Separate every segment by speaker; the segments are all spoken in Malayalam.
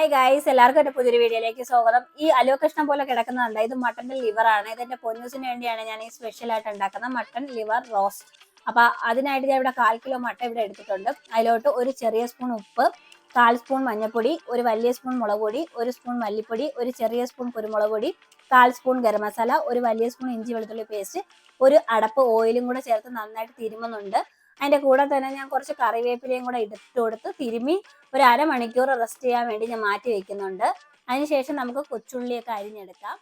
Speaker 1: ഹായ് ഗൈസ് എല്ലാവർക്കും എന്റെ പുതിയൊരു വീഡിയോയിലേക്ക് സ്വാഗതം. ഈ അലുവ കഷ്ണം പോലെ കിടക്കുന്നതുണ്ട് ഇത് മട്ടന്റെ ലിവറാണ് ആണ്. ഇതെന്റെ പൊന്നൂസിന് വേണ്ടിയാണ് ഞാൻ ഈ സ്പെഷ്യൽ ആയിട്ട് ഉണ്ടാക്കുന്നത്. മട്ടൺ ലിവർ റോസ്റ്റ് അപ്പൊ അതിനായിട്ട് ഞാൻ ഇവിടെ കാൽ കിലോ മട്ട ഇവിടെ എടുത്തിട്ടുണ്ട്. അതിലോട്ട് ഒരു ചെറിയ സ്പൂൺ ഉപ്പ് കാൽ സ്പൂൺ മഞ്ഞൾപ്പൊടി ഒരു വലിയ സ്പൂൺ മുളക് പൊടി ഒരു സ്പൂൺ മല്ലിപ്പൊടി ഒരു ചെറിയ സ്പൂൺ കുരുമുളക് പൊടി കാൽ സ്പൂൺ ഗരം മസാല ഒരു വലിയ സ്പൂൺ ഇഞ്ചി വെളുത്തുള്ളി പേസ്റ്റ് ഒരു അടപ്പ് ഓയിലും കൂടെ ചേർത്ത് നന്നായിട്ട് തിരുമുന്നുണ്ട്. അതിന്റെ കൂടെ തന്നെ ഞാൻ കുറച്ച് കറിവേപ്പിലയും കൂടെ ഇട്ട് കൊടുത്ത് തിരുമി ഒരു അരമണിക്കൂർ റെസ്റ്റ് ചെയ്യാൻ വേണ്ടി ഞാൻ മാറ്റി വെക്കുന്നുണ്ട്. അതിനുശേഷം നമുക്ക് കൊച്ചുള്ളിയൊക്കെ അരിഞ്ഞെടുക്കാം.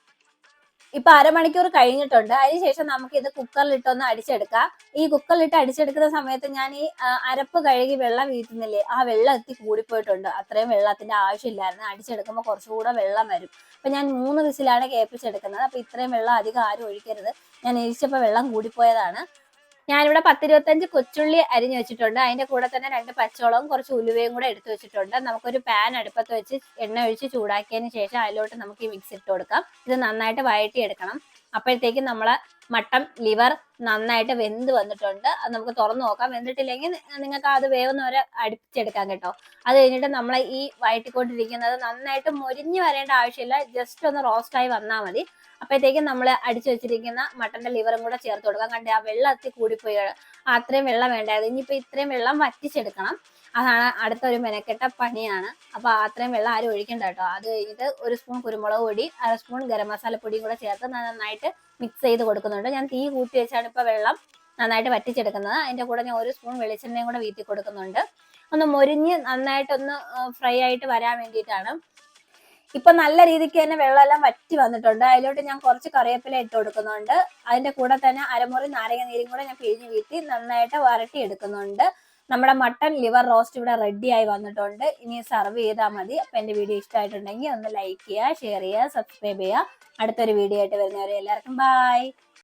Speaker 1: ഇപ്പൊ അരമണിക്കൂർ കഴിഞ്ഞിട്ടുണ്ട്. അതിനുശേഷം നമുക്ക് ഇത് കുക്കറിലിട്ടൊന്ന് അടിച്ചെടുക്കാം. ഈ കുക്കറിലിട്ട് അടിച്ചെടുക്കുന്ന സമയത്ത് ഞാൻ ഈ അരപ്പ് കഴുകി വെള്ളം വീട്ടുന്നില്ലേ ആ വെള്ളം എത്തി കൂടിപ്പോയിട്ടുണ്ട്. അത്രയും വെള്ളത്തിന്റെ ആവശ്യമില്ലായിരുന്നു. അടിച്ചെടുക്കുമ്പോൾ കുറച്ചുകൂടെ വെള്ളം വരും. അപ്പൊ ഞാൻ മൂന്ന് വിസിലാണ് കേൾപ്പിച്ചെടുക്കുന്നത്. അപ്പൊ ഇത്രയും വെള്ളം അധികം ആരും ഒഴിക്കരുത്. ഞാൻ എരിച്ചപ്പോൾ വെള്ളം കൂടിപ്പോയതാണ്. ഞാനിവിടെ പത്തിരുപത്തഞ്ച് കൊച്ചുള്ളി അരിഞ്ഞു വെച്ചിട്ടുണ്ട്. അതിന്റെ കൂടെ തന്നെ രണ്ട് പച്ചവളവും കുറച്ച് ഉലുവയും കൂടെ എടുത്തു വെച്ചിട്ടുണ്ട്. നമുക്കൊരു പാൻ അടുപ്പത്ത് വെച്ച് എണ്ണ ഒഴിച്ച് ചൂടാക്കിയതിന് ശേഷം അതിലോട്ട് നമുക്ക് ഈ മിക്സ് ഇട്ട് കൊടുക്കാം. ഇത് നന്നായിട്ട് വഴറ്റിയെടുക്കണം. അപ്പോഴത്തേക്കും നമ്മളെ മട്ടൻ ലിവർ നന്നായിട്ട് വെന്ത് വന്നിട്ടുണ്ട്. അത് നമുക്ക് തുറന്നു നോക്കാം. വെന്തിട്ടില്ലെങ്കിൽ നിങ്ങൾക്ക് അത് വേവുന്ന വരെ അടിച്ചെടുക്കാം കേട്ടോ. അത് കഴിഞ്ഞിട്ട് നമ്മൾ ഈ വഴറ്റിക്കൊണ്ടിരിക്കുന്നത് നന്നായിട്ട് മൊരിഞ്ഞ് വരേണ്ട ആവശ്യമില്ല. ജസ്റ്റ് ഒന്ന് റോസ്റ്റായി വന്നാൽ മതി. അപ്പോഴത്തേക്കും നമ്മൾ അടിച്ചു വെച്ചിരിക്കുന്ന മട്ടന്റെ ലിവറും കൂടെ ചേർത്ത് കൊടുക്കാം. കണ്ടേ ആ വെള്ളം എത്തി കൂടിപ്പോയി. അത്രയും വെള്ളം വേണ്ടത് ഇനിയിപ്പോൾ ഇത്രയും വെള്ളം വറ്റിച്ചെടുക്കണം. അതാണ് അടുത്ത ഒരു മെനക്കെട്ട പണിയാണ്. അപ്പോൾ അത്രയും വെള്ളം ആരും ഒഴിക്കണ്ട കേട്ടോ. അത് കഴിഞ്ഞിട്ട് ഒരു സ്പൂൺ കുരുമുളക് പൊടി അര സ്പൂൺ ഗരം മസാല പൊടിയും കൂടെ ചേർത്ത് നന്നായിട്ട് മിക്സ് ചെയ്ത് കൊടുക്കുന്നുണ്ട്. ഞാൻ തീ കൂട്ടി വെച്ചാണ് ഇപ്പൊ വെള്ളം നന്നായിട്ട് വറ്റിച്ചെടുക്കുന്നത്. അതിന്റെ കൂടെ ഞാൻ ഒരു സ്പൂൺ വെളിച്ചെണ്ണയും കൂടെ വീട്ടി കൊടുക്കുന്നുണ്ട്. ഒന്ന് മൊരിഞ്ഞ് നന്നായിട്ടൊന്ന് ഫ്രൈ ആയിട്ട് വരാൻ വേണ്ടിയിട്ടാണ്. ഇപ്പൊ നല്ല രീതിക്ക് തന്നെ വെള്ളമെല്ലാം വറ്റി വന്നിട്ടുണ്ട്. അതിലോട്ട് ഞാൻ കുറച്ച് കറിവേപ്പില ഇട്ട് കൊടുക്കുന്നുണ്ട്. അതിന്റെ കൂടെ തന്നെ അരമുറി നാരങ്ങ നീരും കൂടെ ഞാൻ പിഴിഞ്ഞ് വീട്ടി നന്നായിട്ട് വരട്ടി എടുക്കുന്നുണ്ട് നമ്മുടെ മട്ടൺ ലിവർ റോസ്റ്റ് ഇവിടെ റെഡി ആയി വന്നിട്ടുണ്ട്. ഇനി സെർവ് ചെയ്താൽ മതി. അപ്പൊ എന്റെ വീഡിയോ ഇഷ്ടമായിട്ടുണ്ടെങ്കിൽ ഒന്ന് ലൈക്ക് ചെയ്യുക ഷെയർ ചെയ്യുക സബ്സ്ക്രൈബ് ചെയ്യുക. അടുത്തൊരു വീഡിയോ ആയിട്ട് വരുന്നവരെ എല്ലാവർക്കും ബൈ